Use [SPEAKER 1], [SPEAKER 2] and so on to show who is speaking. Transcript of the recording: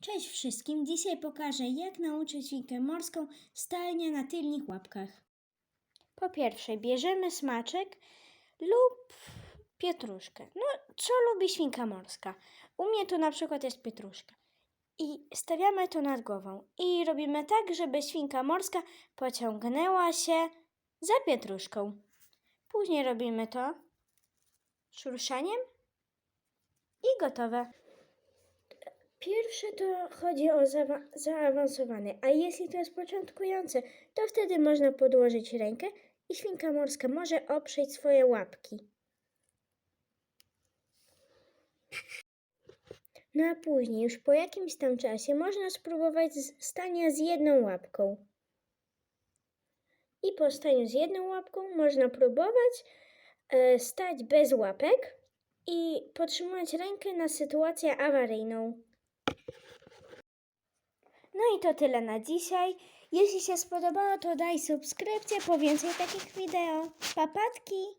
[SPEAKER 1] Cześć wszystkim! Dzisiaj pokażę, jak nauczyć świnkę morską stania na tylnych łapkach. Po pierwsze, bierzemy smaczek lub pietruszkę. No, co lubi świnka morska? U mnie to na przykład jest pietruszka. I stawiamy to nad głową. I robimy tak, żeby świnka morska pociągnęła się za pietruszką. Później robimy to szurszaniem i gotowe. Pierwsze to chodzi o zaawa- zaawansowany, a jeśli to jest początkujący, to wtedy można podłożyć rękę i świnka morska może oprzeć swoje łapki. No a później, już po jakimś tam czasie, można spróbować stania z jedną łapką. I po staniu z jedną łapką można próbować e, stać bez łapek i podtrzymać rękę na sytuację awaryjną. No i to tyle na dzisiaj. Jeśli się spodobało, to daj subskrypcję po więcej takich wideo. Papatki!